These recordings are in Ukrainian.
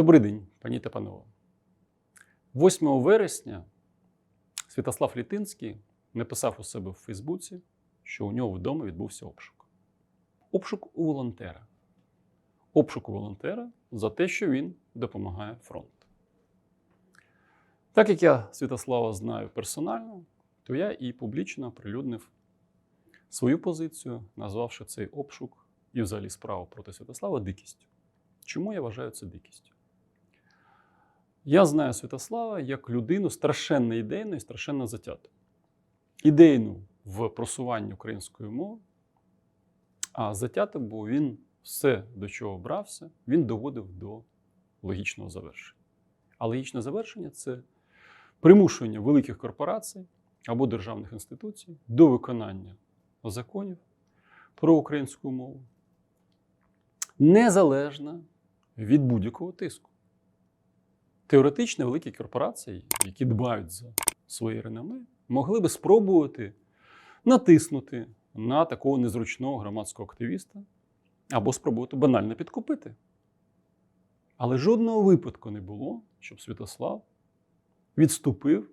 Добрий день, пані та панове. 8 вересня Святослав Літинський написав у себе в Фейсбуці, що у нього вдома відбувся обшук. Обшук у волонтера. Обшук у волонтера за те, що він допомагає фронту. Так як я Святослава знаю персонально, то я і публічно оприлюднив свою позицію, назвавши цей обшук і взагалі справу проти Святослава дикістю. Чому я вважаю це дикістю? Я знаю Святослава як людину страшенно ідейну і страшенно затяту. Ідейну в просуванні української мови, а затято, бо він все, до чого брався, він доводив до логічного завершення. А логічне завершення це примушування великих корпорацій або державних інституцій до виконання законів про українську мову, незалежно від будь-якого тиску. Теоретично великі корпорації, які дбають за своє реноме, могли би спробувати натиснути на такого незручного громадського активіста або спробувати банально підкупити. Але жодного випадку не було, щоб Святослав відступив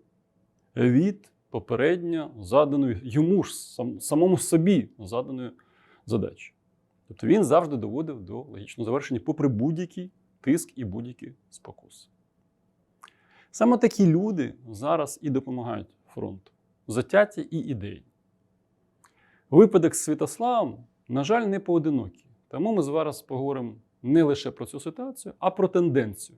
від попередньо заданої йому ж сам, самому собі заданої задачі. Тобто він завжди доводив до логічного завершення, попри будь-який тиск і будь-які спокуси. Саме такі люди зараз і допомагають фронту, затяті і ідеї. Випадок з Святославом, на жаль, не поодинокий. Тому ми зараз поговоримо не лише про цю ситуацію, а про тенденцію.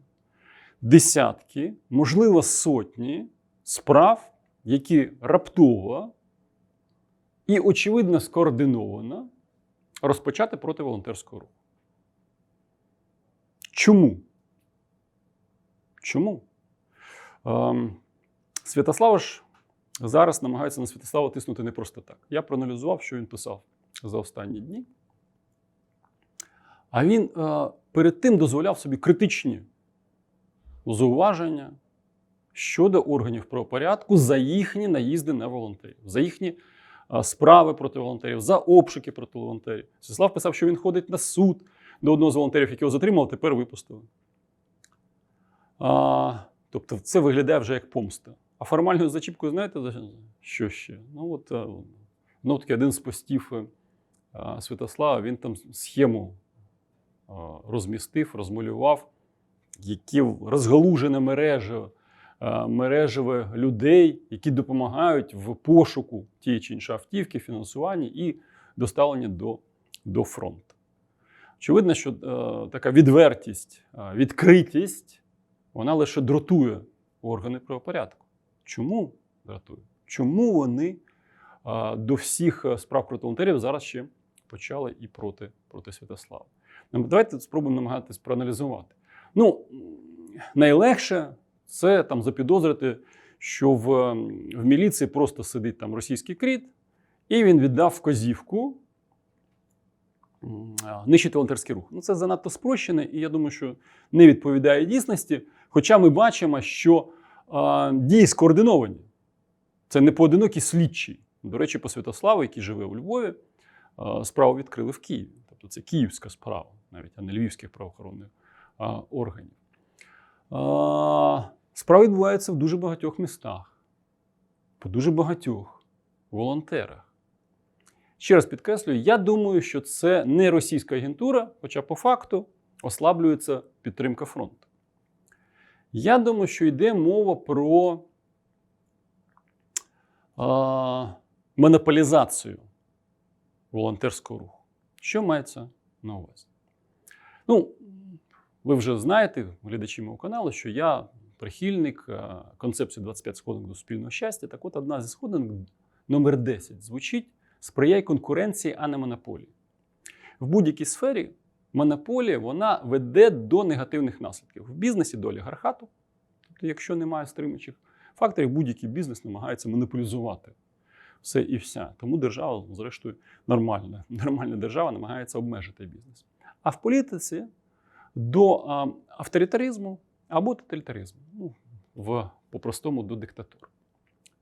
Десятки, можливо, сотні справ, які раптово і, очевидно, скоординовано розпочати проти волонтерського руху. Чому? Чому? Ем, Святослава ж зараз намагається на Святослава тиснути не просто так. Я проаналізував, що він писав за останні дні. А він е, перед тим дозволяв собі критичні зауваження щодо органів правопорядку за їхні наїзди на волонтерів, за їхні е, справи проти волонтерів, за обшуки проти волонтерів. Святослав писав, що він ходить на суд до одного з волонтерів, якого затримав, тепер випустили. Тобто це виглядає вже як помста. А формальною зачіпкою, знаєте, що ще? Ну, от, е, ну, такий один з постів е, Святослава, він там схему розмістив, розмалював, які розгалужена мережа, мережеве людей, які допомагають в пошуку тієї чи іншої автівки, фінансуванні і доставленні до, до фронту. Очевидно, що е, така відвертість, відкритість, вона лише дратує органи правопорядку. Чому дратує? Чому вони е, до всіх е, справ проти волонтерів зараз ще почали і проти, проти Святослава? Ну, Давайте спробуємо намагатись проаналізувати. Ну, найлегше це там запідозрити, що в, в міліції просто сидить там російський кріт, і він віддав вказівку нищити волонтерський рух. Ну, це занадто спрощене, і я думаю, що не відповідає дійсності. Хоча ми бачимо, що а, дії скоординовані. Це не поодинокі слідчі. До речі, по Святославу, який живе у Львові, а, справу відкрили в Києві. Тобто це київська справа, навіть а не львівських правоохоронних а, органів. А, справа відбувається в дуже багатьох містах, по дуже багатьох волонтерах. Ще раз підкреслюю, я думаю, що це не російська агентура, хоча по факту ослаблюється підтримка фронту. Я думаю, що йде мова про а, монополізацію волонтерського руху. Що мається на увазі? Ну, ви вже знаєте, глядачі мого каналу, що я прихильник е, концепції 25 сходинок до спільного щастя. Так от одна зі сходинок, номер 10, звучить сприяй конкуренції, а не монополії. В будь-якій сфері монополія вона веде до негативних наслідків. В бізнесі до олігархату, тобто, якщо немає стримуючих факторів, будь-який бізнес намагається монополізувати все і вся. Тому держава, зрештою, нормальна, нормальна держава намагається обмежити бізнес. А в політиці до а, авторитаризму або тоталітаризму, ну, в, по-простому до диктатури.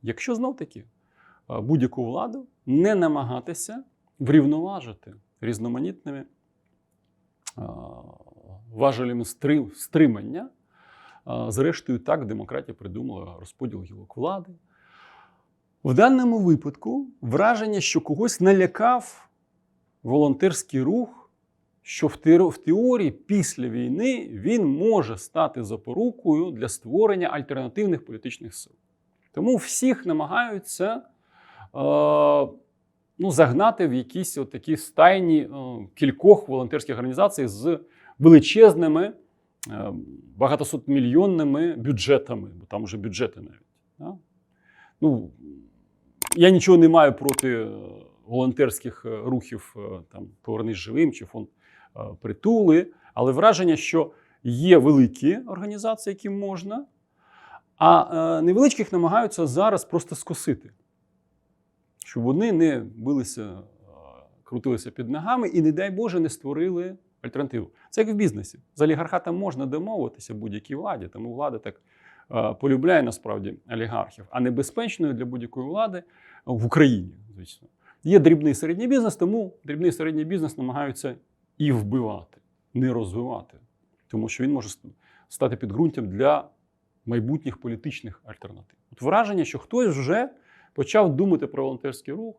Якщо знов-таки будь-яку владу не намагатися врівноважити різноманітними важелями стримання. Зрештою, так демократія придумала розподіл гілок влади. В даному випадку враження, що когось налякав волонтерський рух, що в теорії після війни він може стати запорукою для створення альтернативних політичних сил. Тому всіх намагаються ну, загнати в якісь такі стайні е, кількох волонтерських організацій з величезними е, багатосотмільйонними бюджетами, бо там вже бюджети навіть. Да? Ну, я нічого не маю проти е, волонтерських рухів там Повернись живим чи фонд притули, але враження, що є великі організації, яким можна, а невеличких намагаються зараз просто скосити, щоб вони не билися, е, крутилися під ногами і, не дай Боже, не створили альтернативу. Це як в бізнесі. З олігархатом можна домовитися будь-якій владі, тому влада так е, полюбляє насправді олігархів, а небезпечною для будь-якої влади в Україні, звісно. Є дрібний середній бізнес, тому дрібний середній бізнес намагаються і вбивати, не розвивати, тому що він може стати підґрунтям для майбутніх політичних альтернатив. От враження, що хтось вже почав думати про волонтерський рух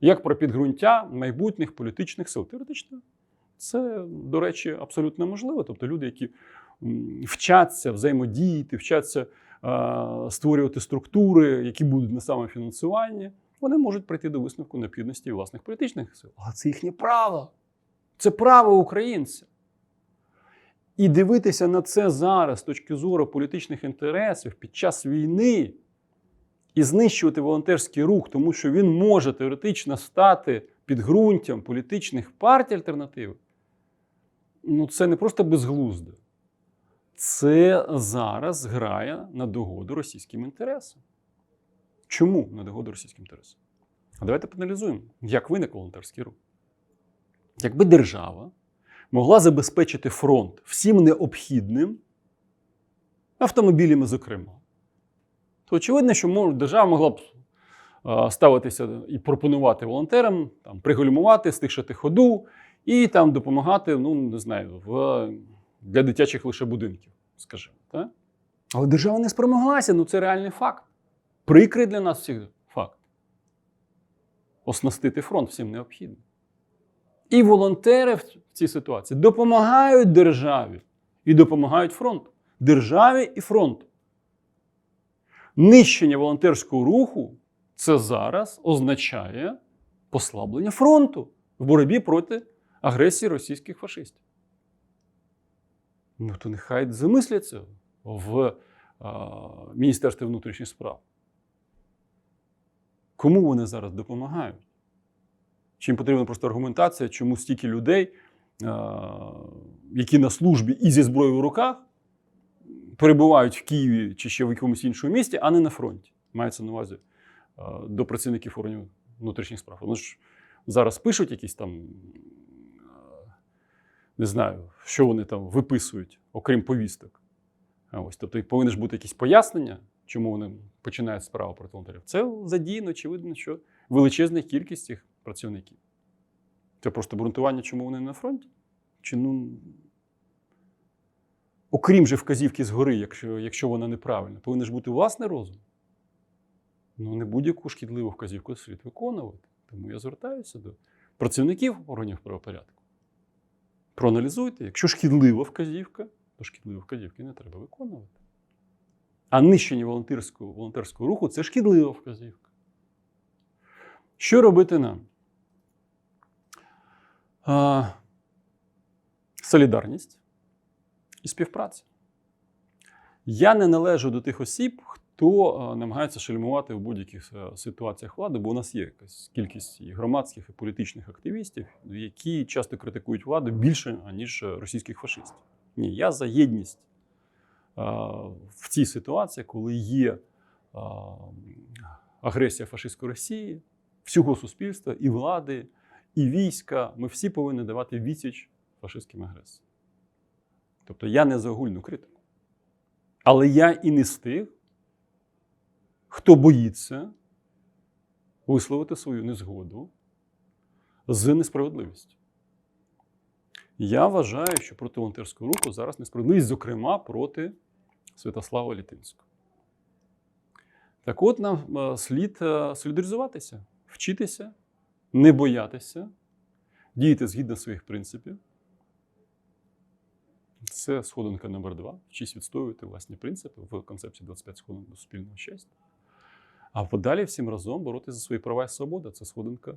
як про підґрунтя майбутніх політичних сил. Теоретично, це, до речі, абсолютно можливо. Тобто люди, які вчаться взаємодіяти, вчаться е, створювати структури, які будуть на самофінансуванні, вони можуть прийти до висновку необхідності власних політичних сил. Але це їхнє право. Це право українця. І дивитися на це зараз з точки зору політичних інтересів під час війни і знищувати волонтерський рух, тому що він може теоретично стати підґрунтям політичних партій альтернативи, ну це не просто безглуздо. Це зараз грає на догоду російським інтересам. Чому на догоду російським інтересам? А давайте поаналізуємо, як виник волонтерський рух. Якби держава могла забезпечити фронт всім необхідним, автомобілями, зокрема, то очевидно, що держава могла б е, ставитися і пропонувати волонтерам там, пригальмувати, стишити ходу і там допомагати, ну не знаю, в, для дитячих лише будинків, скажімо. Так? Але держава не спромоглася, ну це реальний факт. Прикрий для нас всіх факт. Оснастити фронт всім необхідним. І волонтери в цій ситуації допомагають державі і допомагають фронту. Державі і фронту. Нищення волонтерського руху це зараз означає послаблення фронту в боротьбі проти агресії російських фашистів. Ну, то нехай замисляться в а, Міністерстві внутрішніх справ. Кому вони зараз допомагають? Чи їм потрібна просто аргументація, чому стільки людей, а, які на службі і зі зброєю в руках, перебувають в Києві чи ще в якомусь іншому місті, а не на фронті. Мається на увазі до працівників органів внутрішніх справ. Вони ж зараз пишуть якісь там, не знаю, що вони там виписують, окрім повісток. Ось, тобто повинні ж бути якісь пояснення, чому вони починають справу проти волонтерів. Це задіяно, очевидно, що величезна кількість цих працівників. Це просто обґрунтування, чому вони на фронті? Чи ну. Окрім же вказівки згори, якщо, якщо вона неправильна, повинен ж бути власний розум. Ну, не будь-яку шкідливу вказівку слід виконувати. Тому я звертаюся до працівників органів правопорядку. Проаналізуйте, якщо шкідлива вказівка, то шкідливі вказівки не треба виконувати. А нищення волонтерського, волонтерського руху це шкідлива вказівка. Що робити нам? А, солідарність і співпраця. Я не належу до тих осіб, хто намагається шельмувати в будь-яких е, ситуаціях влади, бо у нас є якась кількість і громадських і політичних активістів, які часто критикують владу більше, ніж російських фашистів. Ні, я за єдність в цій ситуації, коли є агресія фашистської Росії, всього суспільства, і влади, і війська, ми всі повинні давати відсіч фашистським агресіям. Тобто я не за огульну критику. Але я і не з тих, хто боїться висловити свою незгоду з несправедливістю. Я вважаю, що проти волонтерського руху зараз несправедливість, зокрема проти Святослава Літинського. Так от нам е, слід е, солідаризуватися, вчитися, не боятися, діяти згідно своїх принципів. Це сходинка номер два. Вчись відстоювати власні принципи в концепції 25 сходинок до спільного щастя. А подалі всім разом боротися за свої права і свободи. Це сходинка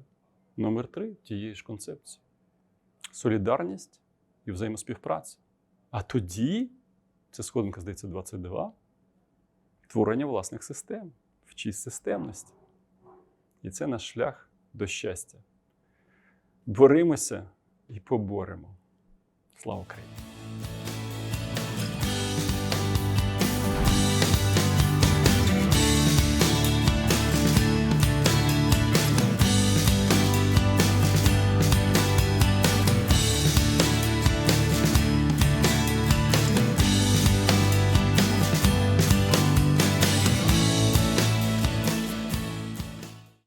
номер три тієї ж концепції. Солідарність і взаємоспівпраця. А тоді, це сходинка, здається, 22, творення власних систем, вчись системності. І це наш шлях до щастя. Боримося і поборемо. Слава Україні!